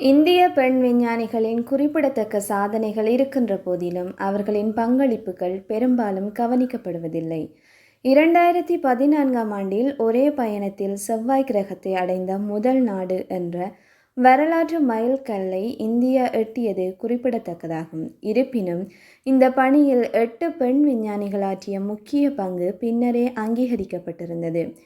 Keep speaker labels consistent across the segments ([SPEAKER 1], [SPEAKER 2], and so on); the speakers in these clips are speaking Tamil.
[SPEAKER 1] இந்திய பெண் விஞ்ஞானிகளின் குறிப்பிடத்தக்க சாதனைகள் இருக்கின்ற போதிலும் அவர்களின் பங்களிப்புகள் பெரும்பாலும் கவனிக்கப்படுவதில்லை. இரண்டாயிரத்தி பதினான்காம் ஆண்டில் ஒரே பயணத்தில் செவ்வாய் கிரகத்தை அடைந்த முதல் நாடு என்ற வரலாற்று மைல்கல்லை இந்தியா எட்டியது குறிப்பிடத்தக்கதாகும். இருப்பினும் இந்த பணியில் எட்டு பெண் விஞ்ஞானிகள் ஆற்றிய முக்கிய பங்கு பின்னரே அங்கீகரிக்கப்பட்டிருந்தது.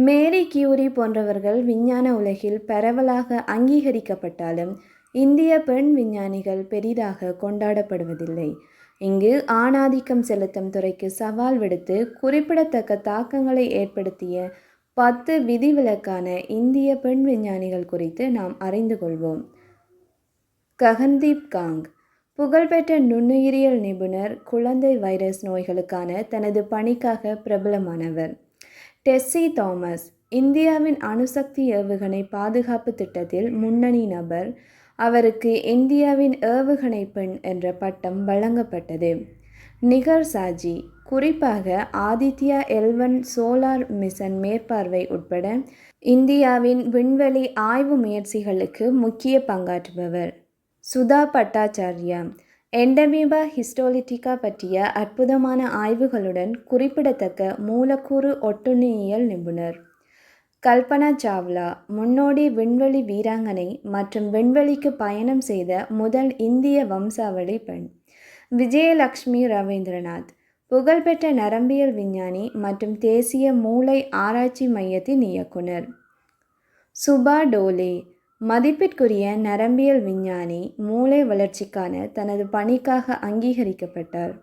[SPEAKER 1] மேரி கியூரி போன்றவர்கள் விஞ்ஞான உலகில் பரவலாக அங்கீகரிக்கப்பட்டாலும் இந்திய பெண் விஞ்ஞானிகள் பெரிதாக கொண்டாடப்படுவதில்லை. இங்கு ஆணாதிக்கம் செலுத்தும் துறைக்கு சவால் விடுத்து குறிப்பிடத்தக்க தாக்கங்களை ஏற்படுத்திய பத்து விதிவிலக்கான இந்திய பெண் விஞ்ஞானிகள் குறித்து நாம் அறிந்து கொள்வோம். ககன்தீப் காங் புகழ்பெற்ற நுண்ணுயிரியல் நிபுணர் குழந்தை வைரஸ் நோய்களுக்கான தனது பணிக்காக பிரபலமானவர். டெஸ்ஸி தாமஸ் இந்தியாவின் அணுசக்தி ஏவுகணை பாதுகாப்பு திட்டத்தில் முன்னணி நபர். அவருக்கு இந்தியாவின் ஏவுகணை பெண் என்ற பட்டம் வழங்கப்பட்டது. நிகர் சாஜி குறிப்பாக ஆதித்யா எல்வன் சோலார் மிஷன் மேற்பார்வை உட்பட இந்தியாவின் விண்வெளி ஆய்வு முயற்சிகளுக்கு முக்கிய பங்காற்றுபவர். சுதா பட்டாச்சாரியா எண்டமீபா ஹிஸ்டோலிட்டிகா பற்றிய அற்புதமான ஆய்வுகளுடன் குறிப்பிடத்தக்க மூலக்கூறு ஒட்டுண்ணியியல் நிபுணர். கல்பனா சாவ்லா முன்னோடி விண்வெளி வீராங்கனை மற்றும் விண்வெளிக்கு பயணம் செய்த முதல் இந்திய வம்சாவளி பெண். விஜயலக்ஷ்மி ரவீந்திரநாத் புகழ்பெற்ற நரம்பியல் விஞ்ஞானி மற்றும் தேசிய மூளை ஆராய்ச்சி மையத்தின் இயக்குனர். சுபா டோலே மதிப்பிற்குரிய நரம்பியல் விஞ்ஞானி மூளை வளர்ச்சிக்கான தனது பணிக்காக அங்கீகரிக்கப்பட்டார்.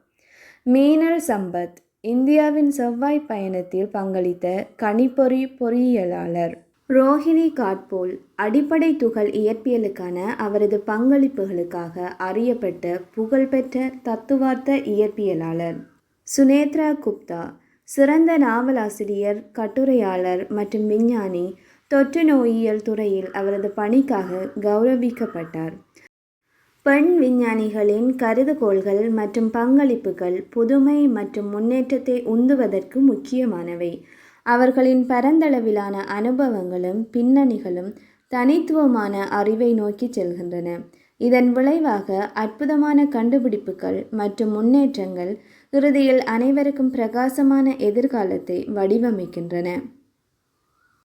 [SPEAKER 1] மீனல் சம்பத் இந்தியாவின் செவ்வாய் பயணத்தில் பங்களித்த கணிப்பொறி பொறியியலாளர். ரோஹிணி காட்போல் அடிப்படை துகள் இயற்பியலுக்கான அவரது பங்களிப்புகளுக்காக அறியப்பட்ட புகழ்பெற்ற தத்துவார்த்த இயற்பியலாளர். சுனேத்ரா குப்தா சிறந்த நாவலாசிரியர் கட்டுரையாளர் மற்றும் விஞ்ஞானி தொற்று நோயியல் துறையில் அவரது பணிக்காக கௌரவிக்கப்பட்டார். பெண் விஞ்ஞானிகளின் கருதுகோள்கள் மற்றும் பங்களிப்புகள் புதுமை மற்றும் முன்னேற்றத்தை உந்துவதற்கு முக்கியமானவை. அவர்களின் பரந்தளவிலான அனுபவங்களும் பின்னணிகளும் தனித்துவமான அறிவை நோக்கி செல்கின்றன. இதன் விளைவாக அற்புதமான கண்டுபிடிப்புகள் மற்றும் முன்னேற்றங்கள் இறுதியில் அனைவருக்கும் பிரகாசமான எதிர்காலத்தை வடிவமைக்கின்றன.